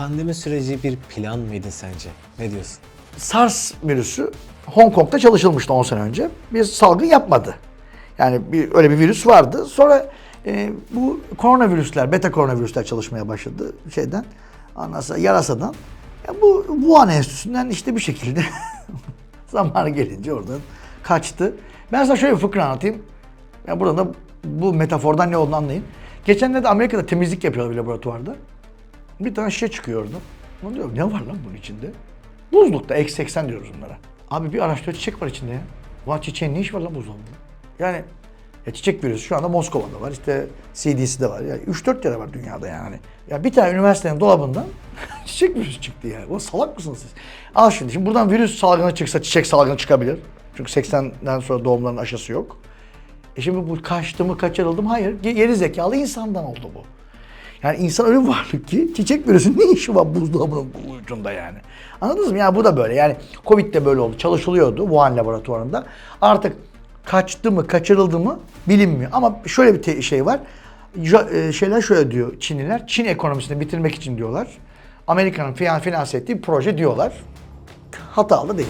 Pandemi süreci bir plan mıydı sence? Ne diyorsun? SARS virüsü Hong Kong'da çalışılmıştı 10 sene önce. Bir salgın yapmadı. Yani bir, öyle bir virüs vardı. Sonra e, bu koronavirüsler, beta koronavirüsler çalışmaya başladı şeyden. Sonra yarasadan. Ya bu Wuhan Enstitüsü'nden işte bir şekilde zamanı gelince oradan kaçtı. Ben sana şöyle bir fıkra anlatayım. Ya burada da bu metafordan ne olduğunu anlayın. Geçenlerde Amerika'da temizlik yapıyorlar bir laboratuvarda. Bir tane şişe çıkıyor orada. Lan diyor ne var lan bunun içinde? Buzlukta eksi 80 diyoruz bunlara. Abi bir araçta çiçek var içinde ya. Ulan çiçeğin ne iş var lan buzdolabında? Yani ya çiçek virüsü şu anda Moskova'da var. işte CDC'de var. Yani 3-4 yere var dünyada yani. Ya bir tane üniversitenin dolabından çiçek virüsü çıktı yani. O salak mısınız siz? Al şimdi. Şimdi buradan virüs salgını çıksa çiçek salgını çıkabilir. Çünkü 80'den sonra doğumların aşısı yok. E şimdi bu kaçtı mı kaçırıldı mı? Hayır. Ge- Geri zekalı insandan oldu bu. Yani insan öyle varlık ki çiçek virüsünün ne işi var buzdolabının bu ucunda yani. Anladınız mı? Yani bu da böyle. Yani Covid de böyle oldu. Çalışılıyordu Wuhan laboratuvarında. Artık kaçtı mı, kaçırıldı mı bilinmiyor. Ama şöyle bir şey var. E, şeyler şöyle diyor Çinliler. Çin ekonomisini bitirmek için diyorlar. Amerika'nın finan- finanse ettiği proje diyorlar. Hatalı değil.